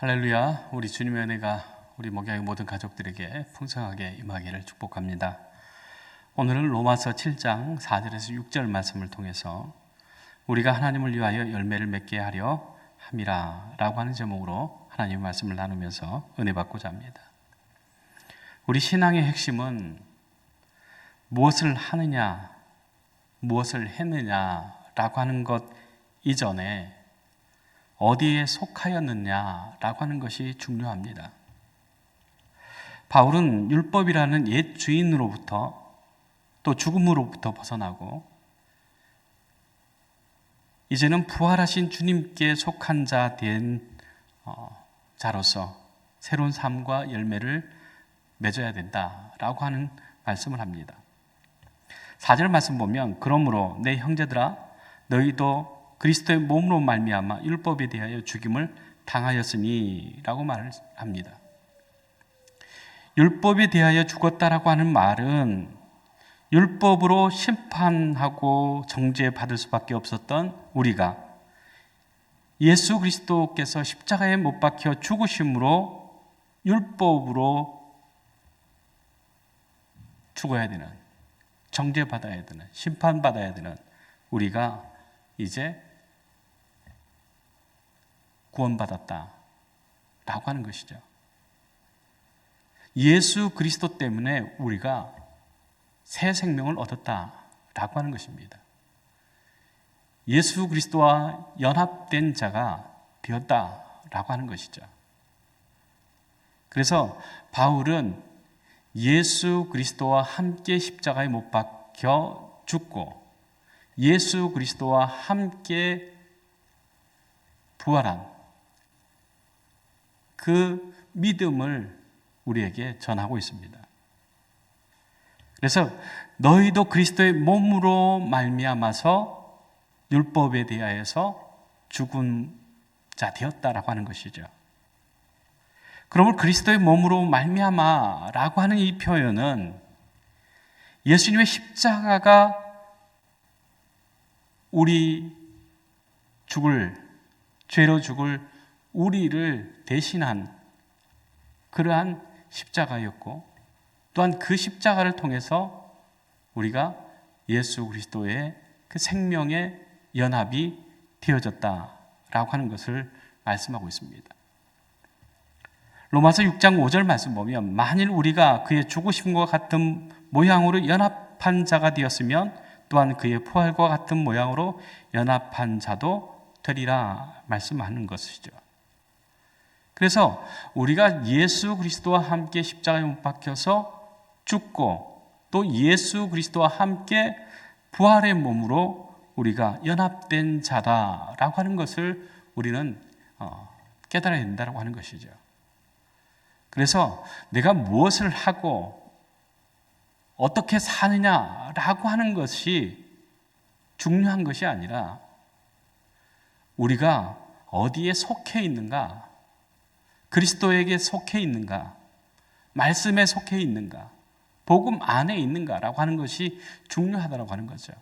할렐루야, 우리 주님의 은혜가 우리 목양의 모든 가족들에게 풍성하게 임하기를 축복합니다. 오늘은 로마서 7장 4절에서 6절 말씀을 통해서 우리가 하나님을 위하여 열매를 맺게 하려 함이라 라고 하는 제목으로 하나님의 말씀을 나누면서 은혜 받고자 합니다. 우리 신앙의 핵심은 무엇을 하느냐, 무엇을 했느냐라고 하는 것 이전에 어디에 속하였느냐라고 하는 것이 중요합니다. 바울은 율법이라는 옛 주인으로부터 또 죽음으로부터 벗어나고 이제는 부활하신 주님께 속한 자된 어, 자로서 새로운 삶과 열매를 맺어야 된다라고 하는 말씀을 합니다. 4절 말씀 보면 그러므로 내 형제들아 너희도 그리스도의 몸으로 말미암아 율법에 대하여 죽임을 당하였으니라고 말을 합니다. 율법에 대하여 죽었다라고 하는 말은 율법으로 심판하고 정죄받을 수밖에 없었던 우리가 예수 그리스도께서 십자가에 못 박혀 죽으심으로 율법으로 죽어야 되는 정죄받아야 되는 심판받아야 되는 우리가 이제 구원받았다. 라고 하는 것이죠. 예수 그리스도 때문에 우리가 새 생명을 얻었다. 라고 하는 것입니다. 예수 그리스도와 연합된 자가 되었다. 라고 하는 것이죠. 그래서 바울은 예수 그리스도와 함께 십자가에 못 박혀 죽고 예수 그리스도와 함께 부활한 그 믿음을 우리에게 전하고 있습니다. 그래서 너희도 그리스도의 몸으로 말미암아서 율법에 대하여서 죽은 자 되었다라고 하는 것이죠. 그러면 그리스도의 몸으로 말미암아라고 하는 이 표현은 예수님의 십자가가 우리 죽을 죄로 죽을 우리를 대신한 그러한 십자가였고 또한 그 십자가를 통해서 우리가 예수 그리스도의 그 생명의 연합이 되어졌다라고 하는 것을 말씀하고 있습니다. 로마서 6장 5절 말씀 보면 만일 우리가 그의 죽으심과 같은 모양으로 연합한 자가 되었으면 또한 그의 부활과 같은 모양으로 연합한 자도 되리라 말씀하는 것이죠. 그래서 우리가 예수 그리스도와 함께 십자가에 못 박혀서 죽고 또 예수 그리스도와 함께 부활의 몸으로 우리가 연합된 자다라고 하는 것을 우리는 어, 깨달아야 된다고 하는 것이죠. 그래서 내가 무엇을 하고 어떻게 사느냐라고 하는 것이 중요한 것이 아니라 우리가 어디에 속해 있는가, 그리스도에게 속해 있는가, 말씀에 속해 있는가, 복음 안에 있는가라고 하는 것이 중요하다고 하는 거죠.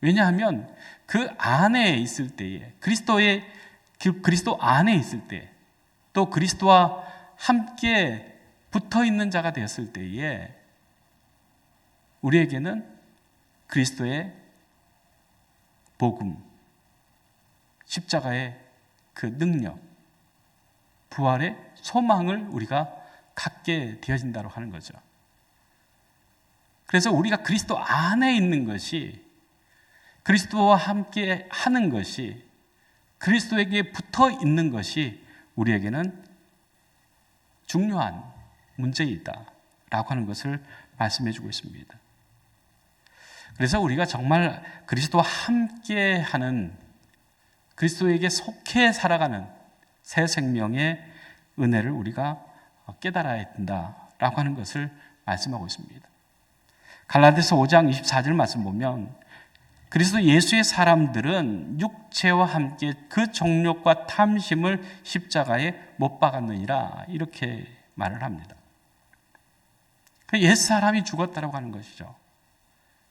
왜냐하면 그 안에 있을 때에 그리스도의 그리스도 안에 있을 때 또 그리스도와 함께 붙어 있는 자가 되었을 때에 우리에게는 그리스도의 복음, 십자가의 그 능력, 부활의 소망을 우리가 갖게 되어진다고 하는 거죠. 그래서 우리가 그리스도 안에 있는 것이 그리스도와 함께 하는 것이 그리스도에게 붙어 있는 것이 우리에게는 중요한 문제이다 라고 하는 것을 말씀해 주고 있습니다. 그래서 우리가 정말 그리스도와 함께 하는 그리스도에게 속해 살아가는 새 생명의 은혜를 우리가 깨달아야 된다라고 하는 것을 말씀하고 있습니다. 갈라디아서 5장 24절 말씀 보면 그리스도 예수의 사람들은 육체와 함께 그 정욕과 탐심을 십자가에 못 박았느니라 이렇게 말을 합니다. 그옛 사람이 죽었다라고 하는 것이죠.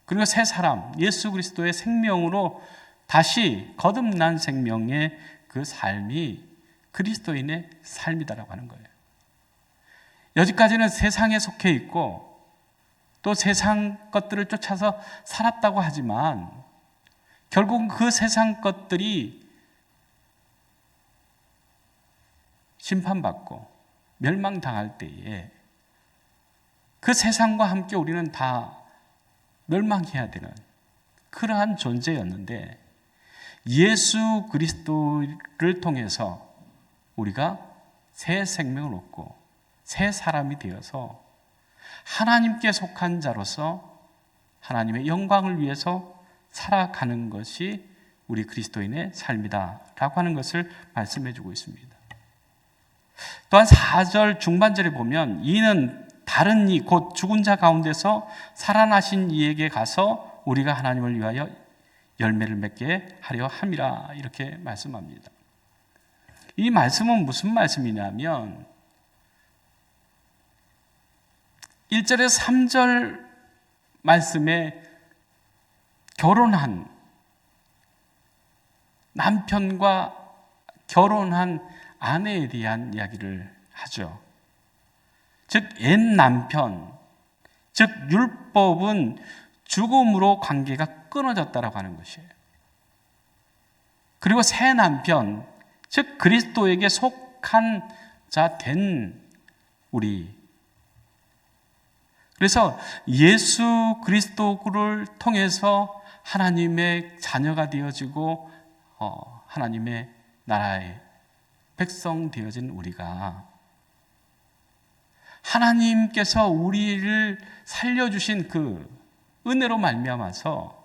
그리고 새 사람 예수 그리스도의 생명으로 다시 거듭난 생명의 그 삶이 그리스도인의 삶이다라고 하는 거예요. 여지까지는 세상에 속해 있고 또 세상 것들을 쫓아서 살았다고 하지만 결국 그 세상 것들이 심판받고 멸망당할 때에 그 세상과 함께 우리는 다 멸망해야 되는 그러한 존재였는데 예수 그리스도를 통해서 우리가 새 생명을 얻고 새 사람이 되어서 하나님께 속한 자로서 하나님의 영광을 위해서 살아가는 것이 우리 그리스도인의 삶이다라고 하는 것을 말씀해 주고 있습니다. 또한 4절 중반절에 보면 이는 다른 이 곧 죽은 자 가운데서 살아나신 이에게 가서 우리가 하나님을 위하여 열매를 맺게 하려 함이라 이렇게 말씀합니다. 이 말씀은 무슨 말씀이냐면 1절에서 3절 말씀에 결혼한 남편과 결혼한 아내에 대한 이야기를 하죠. 즉, 옛 남편, 즉, 율법은 죽음으로 관계가 끊어졌다라고 하는 것이에요. 그리고 새 남편, 즉, 그리스도에게 속한 자 된 우리. 그래서 예수 그리스도를 통해서 하나님의 자녀가 되어지고, 어, 하나님의 나라의 백성 되어진 우리가 하나님께서 우리를 살려주신 그 은혜로 말미암아서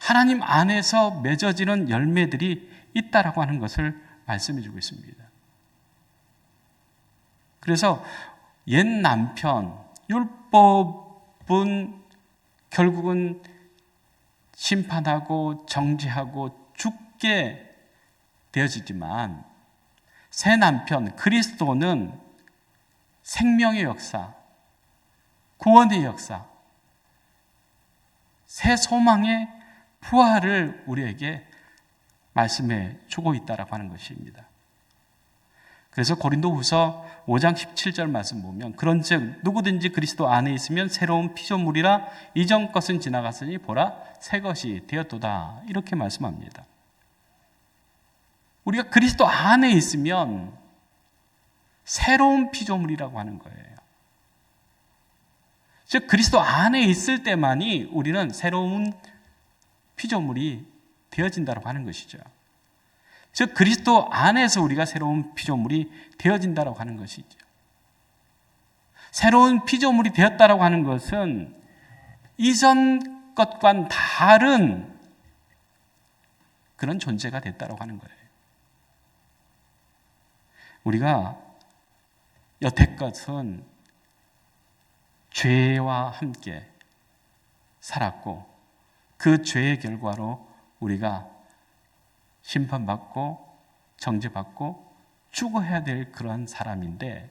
하나님 안에서 맺어지는 열매들이 있다라고 하는 것을 말씀해 주고 있습니다. 그래서 옛 남편 율법은 결국은 심판하고 정죄하고 죽게 되어지지만 새 남편 그리스도는 생명의 역사, 구원의 역사, 새 소망의 부활을 우리에게 말씀해 주고 있다라고 하는 것입니다. 그래서 고린도후서 5장 17절 말씀 보면 그런즉 누구든지 그리스도 안에 있으면 새로운 피조물이라 이전 것은 지나갔으니 보라 새 것이 되었도다 이렇게 말씀합니다. 우리가 그리스도 안에 있으면 새로운 피조물이라고 하는 거예요. 즉 그리스도 안에 있을 때만이 우리는 새로운 피조물이 되어진다고 하는 것이죠. 즉 그리스도 안에서 우리가 새로운 피조물이 되어진다고 하는 것이죠. 새로운 피조물이 되었다고 하는 것은 이전 것과는 다른 그런 존재가 됐다고 하는 거예요. 우리가 여태껏은 죄와 함께 살았고 그 죄의 결과로 우리가 심판받고 정죄받고 죽어야 될 그런 사람인데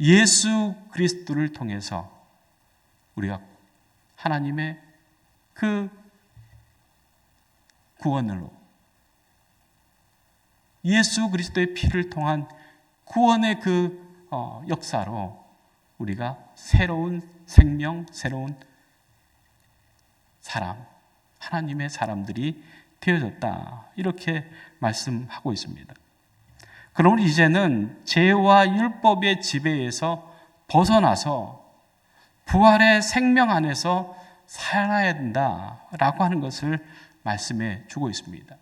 예수 그리스도를 통해서 우리가 하나님의 그 구원으로 예수 그리스도의 피를 통한 구원의 그 어, 역사로 우리가 새로운 생명, 새로운 사람, 하나님의 사람들이 되어졌다. 이렇게 말씀하고 있습니다. 그러면 이제는 죄와 율법의 지배에서 벗어나서 부활의 생명 안에서 살아야 된다라고 하는 것을 말씀해 주고 있습니다.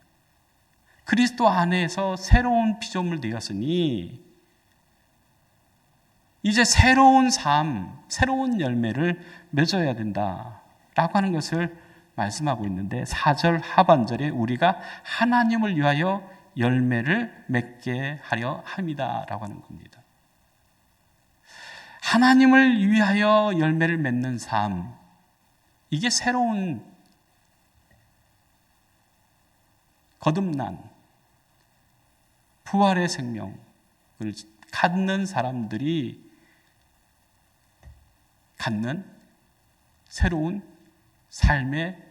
그리스도 안에서 새로운 피조물 되었으니 이제 새로운 삶, 새로운 열매를 맺어야 된다라고 하는 것을 말씀하고 있는데 4절 하반절에 우리가 하나님을 위하여 열매를 맺게 하려 함이다라고 하는 겁니다. 하나님을 위하여 열매를 맺는 삶 이게 새로운 거듭난 부활의 생명을 갖는 사람들이 갖는 새로운 삶의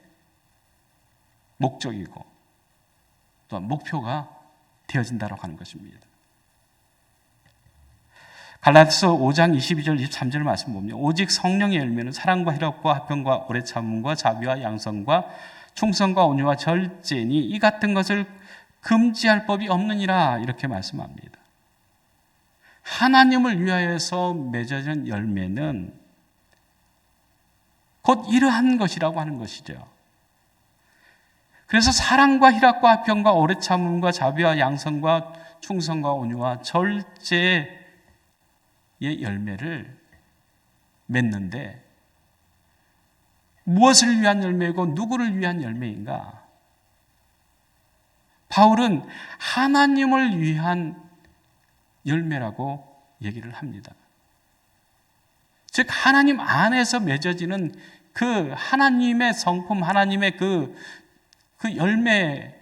목적이고 또 목표가 되어진다고 하는 것입니다. 갈라디아서 5장 22절 23절 말씀 보면 오직 성령의 열매는 사랑과 희락과 화평과 오래 참음과 자비와 양성과 충성과 온유와 절제니 이 같은 것을 금지할 법이 없느니라 이렇게 말씀합니다. 하나님을 위하여서 맺어진 열매는 곧 이러한 것이라고 하는 것이죠. 그래서 사랑과 희락과 화평과 오래 참음과 자비와 양성과 충성과 온유와 절제의 열매를 맺는데 무엇을 위한 열매고 누구를 위한 열매인가? 바울은 하나님을 위한 열매라고 얘기를 합니다. 즉 하나님 안에서 맺어지는 그 하나님의 성품, 하나님의 그, 그 열매를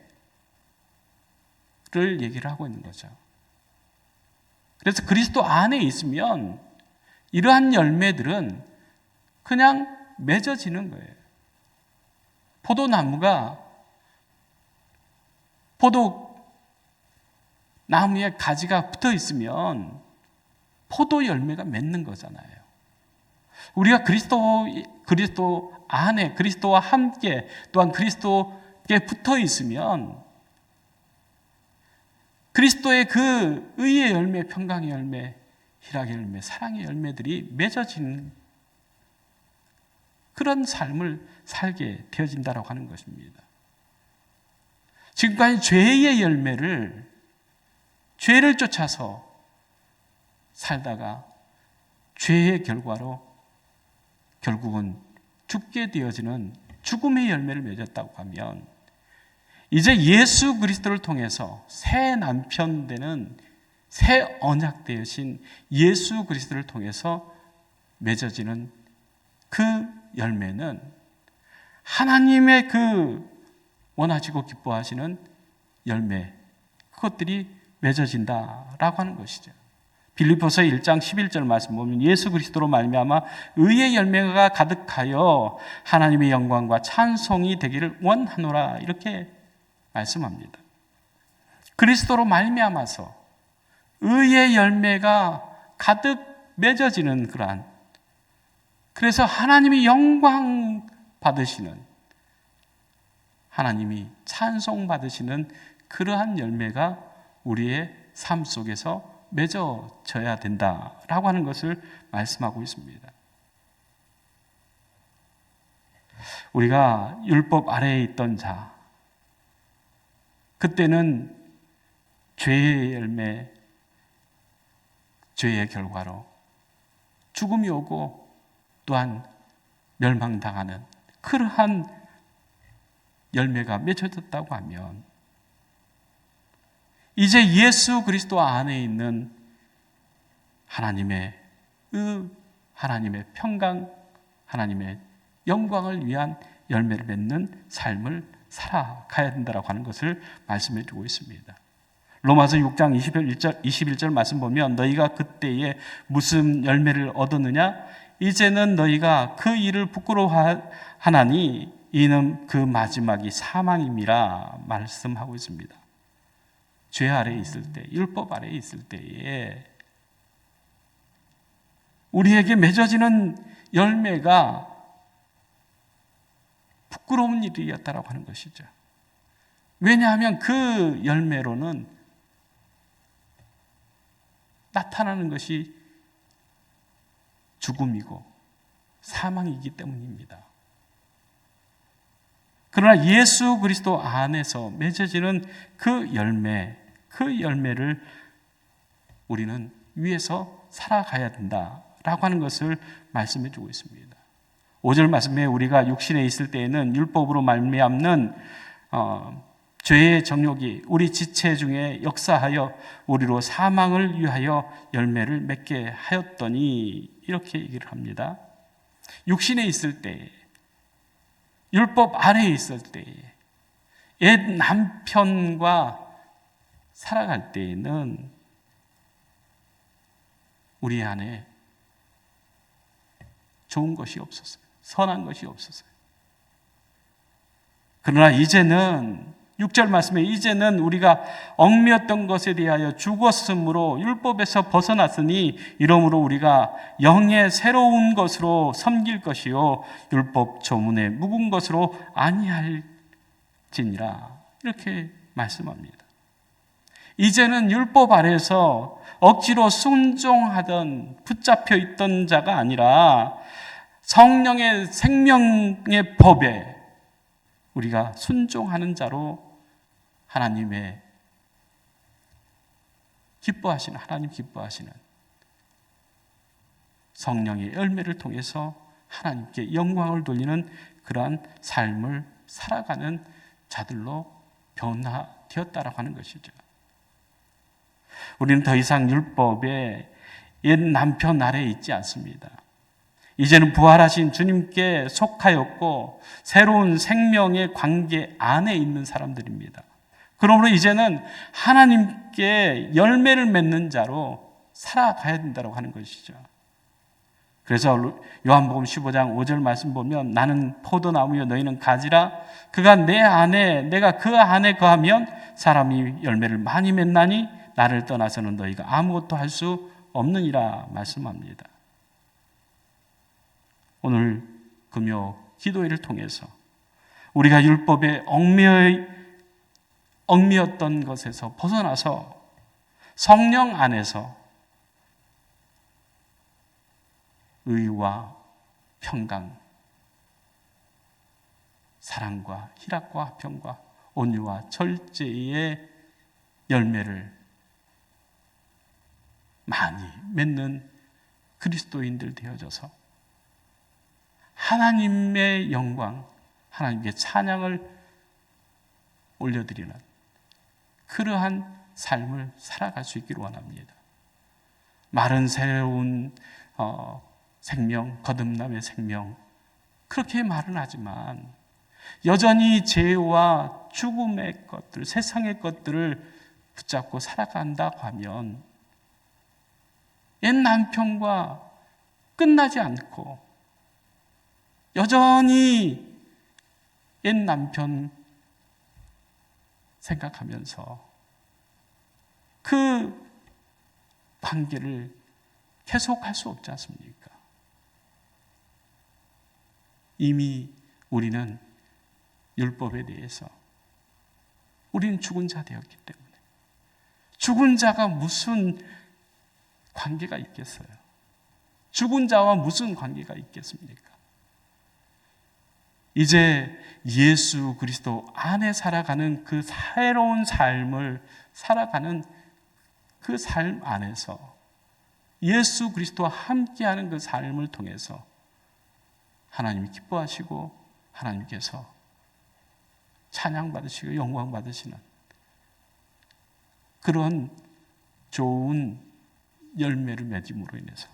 얘기를 하고 있는 거죠. 그래서 그리스도 안에 있으면 이러한 열매들은 그냥 맺어지는 거예요. 포도나무가 포도 나무에 가지가 붙어 있으면 포도 열매가 맺는 거잖아요. 우리가 그리스도 그리스도 안에 그리스도와 함께 또한 그리스도께 붙어 있으면 그리스도의 그 의의 열매, 평강의 열매, 희락의 열매, 사랑의 열매들이 맺어지는 그런 삶을 살게 되어진다라고 하는 것입니다. 지금까지 죄의 열매를 죄를 쫓아서 살다가 죄의 결과로 결국은 죽게 되어지는 죽음의 열매를 맺었다고 하면 이제 예수 그리스도를 통해서 새 남편 되는 새 언약 되신 예수 그리스도를 통해서 맺어지는 그 열매는 하나님의 그 원하시고 기뻐하시는 열매 그것들이 맺어진다라고 하는 것이죠. 빌립보서 1장 11절 말씀 보면 예수 그리스도로 말미암아 의의 열매가 가득하여 하나님의 영광과 찬송이 되기를 원하노라 이렇게 말씀합니다. 그리스도로 말미암아서 의의 열매가 가득 맺어지는 그러한 그래서 하나님이 영광 받으시는 하나님이 찬송 받으시는 그러한 열매가 우리의 삶 속에서 맺어져야 된다라고 하는 것을 말씀하고 있습니다. 우리가 율법 아래에 있던 자, 그때는 죄의 열매, 죄의 결과로 죽음이 오고 또한 멸망당하는 그러한 열매가 맺어졌다고 하면 이제 예수 그리스도 안에 있는 하나님의 의, 하나님의 평강, 하나님의 영광을 위한 열매를 맺는 삶을 살아가야 된다고 하는 것을 말씀해 주고 있습니다. 로마서 6장 21절, 21절 말씀 보면 너희가 그때에 무슨 열매를 얻었느냐? 이제는 너희가 그 일을 부끄러워하나니 이는 그 마지막이 사망임이라 말씀하고 있습니다. 죄 아래에 있을 때, 율법 아래에 있을 때에 우리에게 맺어지는 열매가 부끄러운 일이었다라고 하는 것이죠. 왜냐하면 그 열매로는 나타나는 것이 죽음이고 사망이기 때문입니다. 그러나 예수 그리스도 안에서 맺어지는 그 열매, 그 열매를 우리는 위해서 살아가야 된다라고 하는 것을 말씀해 주고 있습니다. 5절 말씀에 우리가 육신에 있을 때에는 율법으로 말미암는 어, 죄의 정욕이 우리 지체 중에 역사하여 우리로 사망을 위하여 열매를 맺게 하였더니 이렇게 얘기를 합니다. 육신에 있을 때 율법 아래에 있을 때에 옛 남편과 살아갈 때에는 우리 안에 좋은 것이 없었어요. 선한 것이 없었어요. 그러나 이제는 6절 말씀에 이제는 우리가 얽매였던 것에 대하여 죽었으므로 율법에서 벗어났으니 이러므로 우리가 영의 새로운 것으로 섬길 것이요 율법 조문에 묵은 것으로 아니할지니라 이렇게 말씀합니다. 이제는 율법 아래서 억지로 순종하던 붙잡혀 있던 자가 아니라 성령의 생명의 법에 우리가 순종하는 자로 하나님의 기뻐하시는 하나님 기뻐하시는 성령의 열매를 통해서 하나님께 영광을 돌리는 그러한 삶을 살아가는 자들로 변화되었다라고 하는 것이죠. 우리는 더 이상 율법의 옛 남편 아래에 있지 않습니다. 이제는 부활하신 주님께 속하였고 새로운 생명의 관계 안에 있는 사람들입니다. 그러므로 이제는 하나님께 열매를 맺는 자로 살아가야 된다고 하는 것이죠. 그래서 요한복음 15장 5절 말씀 보면 나는 포도나무여 너희는 가지라 그가 내 안에 내가 그 안에 거하면 사람이 열매를 많이 맺나니 나를 떠나서는 너희가 아무것도 할 수 없느니라 말씀합니다. 오늘 금요 기도회를 통해서 우리가 율법에 얽매여 얽매였던 것에서 벗어나서 성령 안에서 의와 평강, 사랑과 희락과 화평과 온유와 절제의 열매를 많이 맺는 그리스도인들 되어져서 하나님의 영광, 하나님께 찬양을 올려드리는 그러한 삶을 살아갈 수 있기를 원합니다. 마른 새로운 어, 생명, 거듭남의 생명, 그렇게 말은 하지만 여전히 죄와 죽음의 것들, 세상의 것들을 붙잡고 살아간다고 하면 옛 남편과 끝나지 않고 여전히 옛 남편 생각하면서 그 관계를 계속할 수 없지 않습니까? 이미 우리는 율법에 대해서 우리는 죽은 자 되었기 때문에 죽은 자가 무슨 관계가 있겠어요? 죽은 자와 무슨 관계가 있겠습니까? 이제 예수 그리스도 안에 살아가는 그 새로운 삶을 살아가는 그 삶 안에서 예수 그리스도와 함께하는 그 삶을 통해서 하나님이 기뻐하시고 하나님께서 찬양 받으시고 영광 받으시는 그런 좋은 열매를 맺음으로 인해서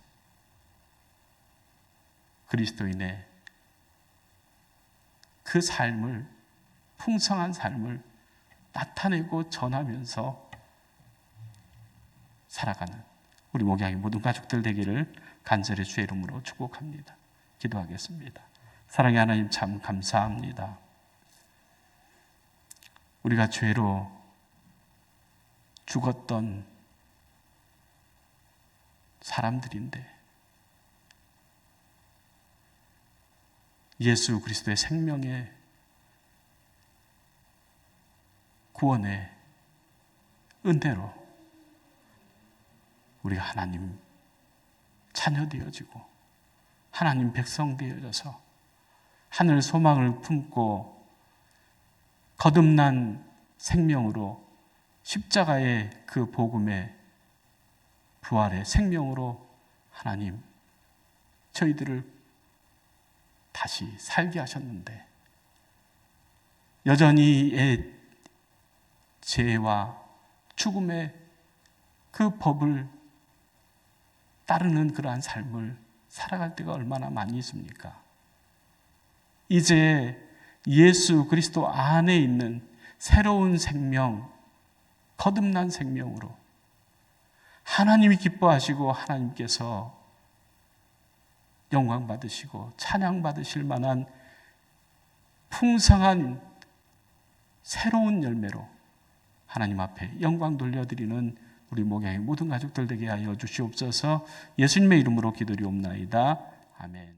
그리스도인의 그 삶을 풍성한 삶을 나타내고 전하면서 살아가는 우리 목양의 모든 가족들 되기를 간절히 주의 이름으로 축복합니다. 기도하겠습니다. 사랑의 하나님 참 감사합니다. 우리가 죄로 죽었던 사람들인데 예수 그리스도의 생명의 구원의 은혜로 우리가 하나님 자녀 되어지고 하나님 백성 되어져서 하늘 소망을 품고 거듭난 생명으로 십자가의 그 복음의 부활의 생명으로 하나님 저희들을 다시 살게 하셨는데 여전히 죄와 죽음의 그 법을 따르는 그러한 삶을 살아갈 때가 얼마나 많이 있습니까? 이제 예수 그리스도 안에 있는 새로운 생명, 거듭난 생명으로 하나님이 기뻐하시고 하나님께서 영광 받으시고 찬양 받으실 만한 풍성한 새로운 열매로 하나님 앞에 영광 돌려드리는 우리 목양의 모든 가족들 되게 하여 주시옵소서 예수님의 이름으로 기도리옵나이다. 아멘.